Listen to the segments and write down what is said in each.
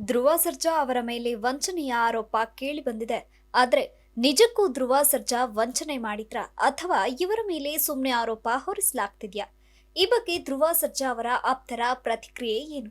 ಧ್ರುವ ಸರ್ಜಾ ಅವರ ಮೇಲೆ ವಂಚನೆಯ ಆರೋಪ ಕೇಳಿ ಬಂದಿದೆ. ಆದ್ರೆ ನಿಜಕ್ಕೂ ಧ್ರುವ ಸರ್ಜಾ ವಂಚನೆ ಮಾಡಿದ್ರ ಅಥವಾ ಇವರ ಮೇಲೆ ಸುಮ್ಮನೆ ಆರೋಪ ಹೊರಿಸಲಾಗ್ತಿದ್ಯಾ? ಈ ಬಗ್ಗೆ ಧ್ರುವ ಸರ್ಜಾ ಅವರ ಆಪ್ತರ ಪ್ರತಿಕ್ರಿಯೆ ಏನು?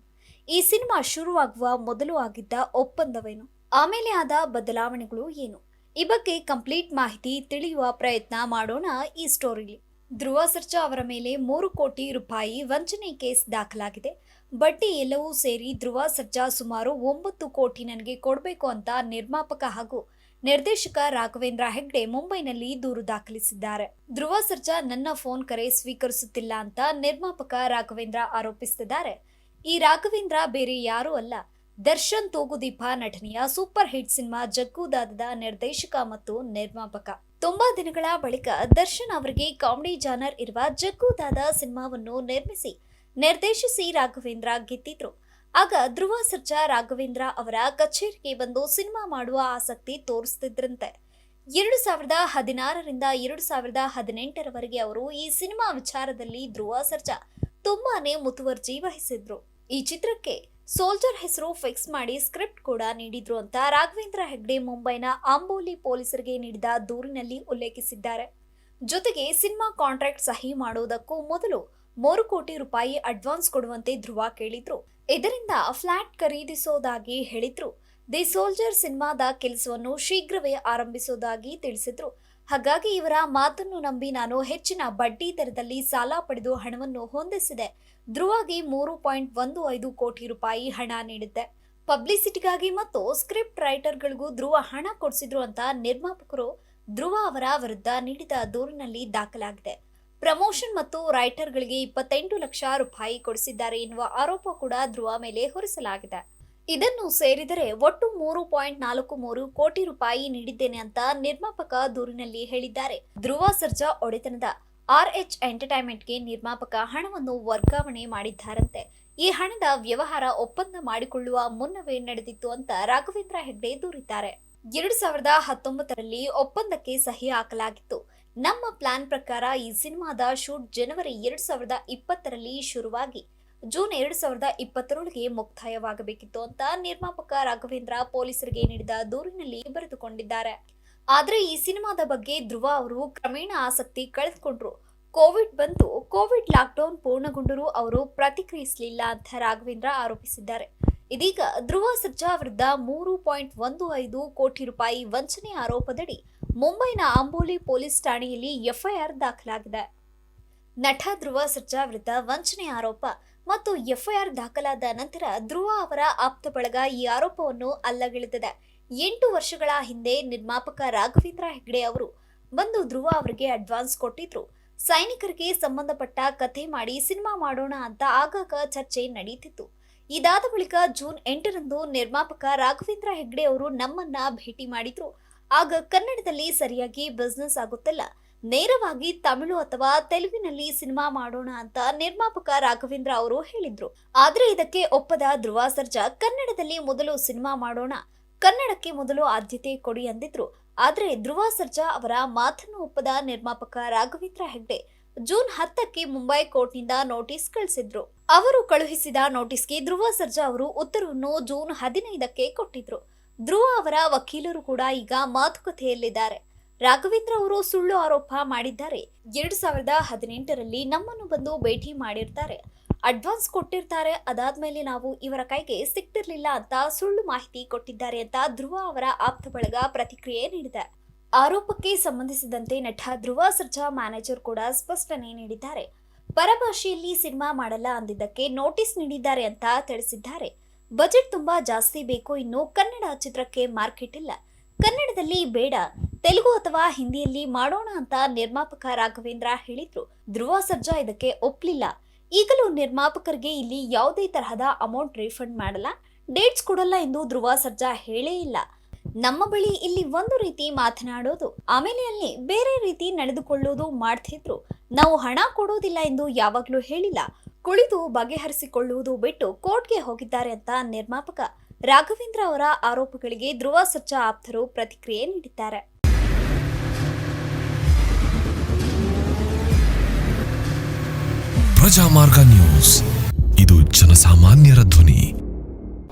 ಈ ಸಿನಿಮಾ ಶುರುವಾಗುವ ಮೊದಲು ಆಗಿದ್ದ ಒಪ್ಪಂದವೇನು? ಆಮೇಲೆ ಆದ ಬದಲಾವಣೆಗಳು ಏನು? ಈ ಬಗ್ಗೆ ಕಂಪ್ಲೀಟ್ ಮಾಹಿತಿ ತಿಳಿಯುವ ಪ್ರಯತ್ನ ಮಾಡೋಣ ಈ ಸ್ಟೋರಿಲಿ. ಧ್ರುವ ಸರ್ಜಾ ಅವರ ಮೇಲೆ ಮೂರು ಕೋಟಿ ರೂಪಾಯಿ ವಂಚನೆ ಕೇಸ್ ದಾಖಲಾಗಿದೆ. ಬಡ್ಡಿ ಎಲ್ಲವೂ ಸೇರಿ ಧ್ರುವ ಸರ್ಜಾ ಸುಮಾರು ಒಂಬತ್ತು ಕೋಟಿ ನನಗೆ ಕೊಡಬೇಕು ಅಂತ ನಿರ್ಮಾಪಕ ಹಾಗೂ ನಿರ್ದೇಶಕ ರಾಘವೇಂದ್ರ ಹೆಗ್ಡೆ ಮುಂಬೈನಲ್ಲಿ ದೂರು ದಾಖಲಿಸಿದ್ದಾರೆ. ಧ್ರುವ ಸರ್ಜಾ ನನ್ನ ಫೋನ್ ಕರೆ ಸ್ವೀಕರಿಸುತ್ತಿಲ್ಲ ಅಂತ ನಿರ್ಮಾಪಕ ರಾಘವೇಂದ್ರ ಆರೋಪಿಸುತ್ತಿದ್ದಾರೆ ಈ ರಾಘವೇಂದ್ರ ಬೇರೆ ಯಾರೂ ಅಲ್ಲ. ದರ್ಶನ್ ತೂಗುದೀಪ ನಟನೆಯ ಸೂಪರ್ ಹಿಟ್ ಸಿನಿಮಾ ಜಗ್ಗುದಾದದ ನಿರ್ದೇಶಕ ಮತ್ತು ನಿರ್ಮಾಪಕ. ತುಂಬಾ ದಿನಗಳ ಬಳಿಕ ದರ್ಶನ್ ಅವರಿಗೆ ಕಾಮಿಡಿ ಜಾನರ್ ಇರುವ ಜಗ್ಗುದಾದ ಸಿನಿಮಾವನ್ನು ನಿರ್ಮಿಸಿ ನಿರ್ದೇಶಿಸಿ ರಾಘವೇಂದ್ರ ಗೆದ್ದಿದ್ರು. ಆಗ ಧ್ರುವ ಸರ್ಜಾ ರಾಘವೇಂದ್ರ ಅವರ ಕಚೇರಿಗೆ ಬಂದು ಸಿನಿಮಾ ಮಾಡುವ ಆಸಕ್ತಿ ತೋರಿಸ್ತಿದ್ರಂತೆ. ಎರಡು ಸಾವಿರದ ಹದಿನಾರರಿಂದ ಎರಡು ಸಾವಿರದ ಹದಿನೆಂಟರವರೆಗೆ ಅವರು ಈ ಸಿನಿಮಾ ವಿಚಾರದಲ್ಲಿ ಧ್ರುವ ಸರ್ಜಾ ತುಂಬಾನೇ ಮುತುವರ್ಜಿ ವಹಿಸಿದ್ರು. ಈ ಚಿತ್ರಕ್ಕೆ ಸೋಲ್ಜರ್ ಹೆಸರು ಫಿಕ್ಸ್ ಮಾಡಿ ಸ್ಕ್ರಿಪ್ಟ್ ಕೂಡ ನೀಡಿದ್ರು ಅಂತ ರಾಘವೇಂದ್ರ ಹೆಗ್ಡೆ ಮುಂಬೈನ ಆಂಬೋಲಿ ಪೊಲೀಸರಿಗೆ ನೀಡಿದ ದೂರಿನಲ್ಲಿ ಉಲ್ಲೇಖಿಸಿದ್ದಾರೆ. ಜೊತೆಗೆ ಸಿನಿಮಾ ಕಾಂಟ್ರಾಕ್ಟ್ ಸಹಿ ಮಾಡುವುದಕ್ಕೂ ಮೊದಲು ಮೂರು ಕೋಟಿ ರೂಪಾಯಿ ಅಡ್ವಾನ್ಸ್ ಕೊಡುವಂತೆ ಧ್ರುವ ಕೇಳಿದ್ರು. ಇದರಿಂದ ಫ್ಲಾಟ್ ಖರೀದಿಸೋದಾಗಿ ಹೇಳಿದ್ರು. ದಿ ಸೋಲ್ಜರ್ ಸಿನಿಮಾದ ಕೆಲಸವನ್ನು ಶೀಘ್ರವೇ ಆರಂಭಿಸೋದಾಗಿ ತಿಳಿಸಿದ್ರು. ಹಾಗಾಗಿ ಇವರ ಮಾತನ್ನು ನಂಬಿ ನಾನು ಹೆಚ್ಚಿನ ಬಡ್ಡಿ ದರದಲ್ಲಿ ಸಾಲ ಪಡೆದು ಹಣವನ್ನು ಹೊಂದಿಸಿದೆ. ಧ್ರುವಗೆ ಮೂರು ಪಾಯಿಂಟ್ ಒಂದು ಐದು ಕೋಟಿ ರೂಪಾಯಿ ಹಣ ನೀಡಿದ್ದೆ. ಪಬ್ಲಿಸಿಟಿಗಾಗಿ ಮತ್ತು ಸ್ಕ್ರಿಪ್ಟ್ ರೈಟರ್ಗಳಿಗೂ ಧ್ರುವ ಹಣ ಕೊಡಿಸಿದ್ರು ಅಂತ ನಿರ್ಮಾಪಕರು ಧ್ರುವ ಅವರ ವಿರುದ್ಧ ನೀಡಿದ ದೂರಿನಲ್ಲಿ ದಾಖಲಾಗಿದೆ. ಪ್ರಮೋಷನ್ ಮತ್ತು ರೈಟರ್ಗಳಿಗೆ ಇಪ್ಪತ್ತೆಂಟು ಲಕ್ಷ ರೂಪಾಯಿ ಕೊಡಿಸಿದ್ದಾರೆ ಎನ್ನುವ ಆರೋಪ ಕೂಡ ಧ್ರುವ ಮೇಲೆ ಹೊರಿಸಲಾಗಿದೆ. ಇದನ್ನು ಸೇರಿದರೆ ಒಟ್ಟು ಮೂರು ಪಾಯಿಂಟ್ ನಾಲ್ಕು ಮೂರು ಕೋಟಿ ರೂಪಾಯಿ ನೀಡಿದ್ದೇನೆ ಅಂತ ನಿರ್ಮಾಪಕ ದೂರಿನಲ್ಲಿ ಹೇಳಿದ್ದಾರೆ. ಧ್ರುವ ಸರ್ಜಾ ಒಡೆತನದ ಆರ್ ಎಚ್ ಎಂಟರ್ಟೈನ್ಮೆಂಟ್ಗೆ ನಿರ್ಮಾಪಕ ಹಣವನ್ನು ವರ್ಗಾವಣೆ ಮಾಡಿದ್ದಾರಂತೆ. ಈ ಹಣದ ವ್ಯವಹಾರ ಒಪ್ಪಂದ ಮಾಡಿಕೊಳ್ಳುವ ಮುನ್ನವೇ ನಡೆದಿತ್ತು ಅಂತ ರಾಘವೇಂದ್ರ ಹೆಗ್ಡೆ ದೂರಿದ್ದಾರೆ. ಎರಡು ಸಾವಿರದ ಹತ್ತೊಂಬತ್ತರಲ್ಲಿ ಒಪ್ಪಂದಕ್ಕೆ ಸಹಿ ಹಾಕಲಾಗಿತ್ತು. ನಮ್ಮ ಪ್ಲಾನ್ ಪ್ರಕಾರ ಈ ಸಿನಿಮಾದ ಶೂಟ್ ಜನವರಿ ಎರಡು ಸಾವಿರದ ಇಪ್ಪತ್ತರಲ್ಲಿ ಶುರುವಾಗಿ, ಜೂನ್ ಎರಡು ಸಾವಿರದ ಇಪ್ಪತ್ತರೊಳಗೆ ಮುಕ್ತಾಯವಾಗಬೇಕಿತ್ತು ಅಂತ ನಿರ್ಮಾಪಕ ರಾಘವೇಂದ್ರ ಪೊಲೀಸರಿಗೆ ನೀಡಿದ ದೂರಿನಲ್ಲಿ ಬರೆದುಕೊಂಡಿದ್ದಾರೆ. ಆದರೆ ಈ ಸಿನಿಮಾದ ಬಗ್ಗೆ ಧ್ರುವ ಅವರು ಕ್ರಮೇಣ ಆಸಕ್ತಿ ಕಳೆದುಕೊಂಡ್ರು. ಕೋವಿಡ್ ಬಂತು, ಕೋವಿಡ್ ಲಾಕ್ಡೌನ್ ಪೂರ್ಣಗೊಂಡರೂ ಅವರು ಪ್ರತಿಕ್ರಿಯಿಸಲಿಲ್ಲ ಅಂತ ರಾಘವೇಂದ್ರ ಆರೋಪಿಸಿದ್ದಾರೆ. ಇದೀಗ ಧ್ರುವ ಸರ್ಜಾ ವಿರುದ್ಧ ಮೂರು ಪಾಯಿಂಟ್ ಒಂದು ಐದು ಕೋಟಿ ರೂಪಾಯಿ ವಂಚನೆ ಆರೋಪದಡಿ ಮುಂಬೈನ ಆಂಬೋಲಿ ಪೊಲೀಸ್ ಠಾಣೆಯಲ್ಲಿ ಎಫ್ಐಆರ್ ದಾಖಲಾಗಿದೆ. ನಟ ಧ್ರುವ ಸರ್ಜಾ ವಿರುದ್ಧ ವಂಚನೆ ಆರೋಪ ಮತ್ತು ಎಫ್ಐಆರ್ ದಾಖಲಾದ ನಂತರ ಧ್ರುವ ಅವರ ಆಪ್ತ ಬಳಗ ಈ ಆರೋಪವನ್ನು ಅಲ್ಲಗಿಳಿದಿದೆ. ಎಂಟು ವರ್ಷಗಳ ಹಿಂದೆ ನಿರ್ಮಾಪಕ ರಾಘವೇಂದ್ರ ಹೆಗ್ಡೆ ಅವರು ಬಂದು ಧ್ರುವ ಅವರಿಗೆ ಅಡ್ವಾನ್ಸ್ ಕೊಟ್ಟಿದ್ರು. ಸೈನಿಕರಿಗೆ ಸಂಬಂಧಪಟ್ಟ ಕಥೆ ಮಾಡಿ ಸಿನಿಮಾ ಮಾಡೋಣ ಅಂತ ಆಗಾಗ ಚರ್ಚೆ ನಡೀತಿತ್ತು. ಇದಾದ ಬಳಿಕ ಜೂನ್ ಎಂಟರಂದು ನಿರ್ಮಾಪಕ ರಾಘವೇಂದ್ರ ಹೆಗ್ಡೆ ಅವರು ನಮ್ಮನ್ನ ಭೇಟಿ ಮಾಡಿದ್ರು. ಆಗ ಕನ್ನಡದಲ್ಲಿ ಸರಿಯಾಗಿ ಬಿಸ್ನೆಸ್ ಆಗುತ್ತಲ್ಲ. ನೇರವಾಗಿ ತಮಿಳು ಅಥವಾ ತೆಲುಗಿನಲ್ಲಿ ಸಿನಿಮಾ ಮಾಡೋಣ ಅಂತ ನಿರ್ಮಾಪಕ ರಾಘವೇಂದ್ರ ಅವರು ಹೇಳಿದ್ರು. ಆದ್ರೆ ಇದಕ್ಕೆ ಒಪ್ಪದ ಧ್ರುವ ಸರ್ಜಾ, ಕನ್ನಡದಲ್ಲಿ ಮೊದಲು ಸಿನಿಮಾ ಮಾಡೋಣ. ಕನ್ನಡಕ್ಕೆ ಮೊದಲು ಆದ್ಯತೆ ಕೊಡಿ ಅಂದಿದ್ರು. ಆದ್ರೆ ಧ್ರುವ ಸರ್ಜಾ ಅವರ ಮಾತನ್ನು ಒಪ್ಪದ ನಿರ್ಮಾಪಕ ರಾಘವೇಂದ್ರ ಹೆಗ್ಡೆ. ಜೂನ್ ಹತ್ತಕ್ಕೆ ಮುಂಬೈ ಕೋರ್ಟ್ನಿಂದ ನೋಟಿಸ್ ಕಳಿಸಿದ್ರು. ಅವರು ಕಳುಹಿಸಿದ ನೋಟಿಸ್ಗೆ ಧ್ರುವ ಸರ್ಜಾ ಅವರು ಉತ್ತರವನ್ನು ಜೂನ್ ಹದಿನೈದಕ್ಕೆ ಕೊಟ್ಟಿದ್ರು. ಧ್ರುವ ಅವರ ವಕೀಲರು ಕೂಡ ಈಗ ಮಾತುಕತೆಯಲ್ಲಿದ್ದಾರೆ. ರಾಘವೇಂದ್ರ ಅವರು ಸುಳ್ಳು ಆರೋಪ ಮಾಡಿದ್ದಾರೆ. ಎರಡ್ ಸಾವಿರದ ಹದಿನೆಂಟರಲ್ಲಿ ನಮ್ಮನ್ನು ಬಂದು ಭೇಟಿ ಮಾಡಿರ್ತಾರೆ. ಅಡ್ವಾನ್ಸ್ ಕೊಟ್ಟಿರ್ತಾರೆ. ಅದಾದ್ಮೇಲೆ ನಾವು ಇವರ ಕೈಗೆ ಸಿಕ್ತಿರ್ಲಿಲ್ಲ ಅಂತ ಸುಳ್ಳು ಮಾಹಿತಿ ಕೊಟ್ಟಿದ್ದಾರೆ ಅಂತ ಧ್ರುವ ಅವರ ಆಪ್ತ ಬಳಗ ಪ್ರತಿಕ್ರಿಯೆ ನೀಡಿದೆ. ಆರೋಪಕ್ಕೆ ಸಂಬಂಧಿಸಿದಂತೆ ನಟ ಧ್ರುವ ಸರ್ಜಾ ಮ್ಯಾನೇಜರ್ ಕೂಡ ಸ್ಪಷ್ಟನೆ ನೀಡಿದ್ದಾರೆ. ಪರಭಾಷೆಯಲ್ಲಿ ಸಿನಿಮಾ ಮಾಡಲ್ಲ ಅಂದಿದ್ದಕ್ಕೆ ನೋಟಿಸ್ ನೀಡಿದ್ದಾರೆ ಅಂತ ತಿಳಿಸಿದ್ದಾರೆ. ಬಜೆಟ್ ತುಂಬಾ ಜಾಸ್ತಿ ಬೇಕು, ಇನ್ನು ಕನ್ನಡ ಚಿತ್ರಕ್ಕೆ ಮಾರ್ಕೆಟ್ ಇಲ್ಲ. ಕನ್ನಡದಲ್ಲಿ ಬೇಡ, ತೆಲುಗು ಅಥವಾ ಹಿಂದಿಯಲ್ಲಿ ಮಾಡೋಣ ಅಂತ ನಿರ್ಮಾಪಕ ರಾಘವೇಂದ್ರ ಹೇಳಿದ್ರು. ಧ್ರುವ ಸರ್ಜಾ ಇದಕ್ಕೆ ಒಪ್ಲಿಲ್ಲ. ಈಗಲೂ ನಿರ್ಮಾಪಕರಿಗೆ ಇಲ್ಲಿ ಯಾವುದೇ ತರಹದ ಅಮೌಂಟ್ ರೀಫಂಡ್ ಮಾಡಲ್ಲ. ಡೇಟ್ಸ್ ಕೊಡಲ್ಲ ಎಂದು ಧ್ರುವ ಸರ್ಜಾ ಹೇಳೇ ಇಲ್ಲ. ನಮ್ಮ ಬಳಿ ಇಲ್ಲಿ ಒಂದು ರೀತಿ ಮಾತನಾಡೋದು, ಆಮೇಲೆ ಅಲ್ಲಿ ಬೇರೆ ರೀತಿ ನಡೆದುಕೊಳ್ಳೋದು ಮಾಡ್ತಿದ್ರು. ನಾವು ಹಣ ಕೊಡೋದಿಲ್ಲ ಎಂದು ಯಾವಾಗಲೂ ಹೇಳಿಲ್ಲ. ಕುಳಿತು ಬಗೆಹರಿಸಿಕೊಳ್ಳುವುದು ಬಿಟ್ಟು ಕೋರ್ಟ್ಗೆ ಹೋಗಿದ್ದಾರೆ ಅಂತ ನಿರ್ಮಾಪಕ ರಾಘವೇಂದ್ರ ಅವರ ಆರೋಪಗಳಿಗೆ ಧ್ರುವ ಸಜ್ಜಾ ಆಪ್ತರು ಪ್ರತಿಕ್ರಿಯೆ ನೀಡಿದ್ದಾರೆ. ಪ್ರಜಾಮಾರ್ಗ ನ್ಯೂಸ್. ಇದು ಜನಸಾಮಾನ್ಯರ ಧ್ವನಿ.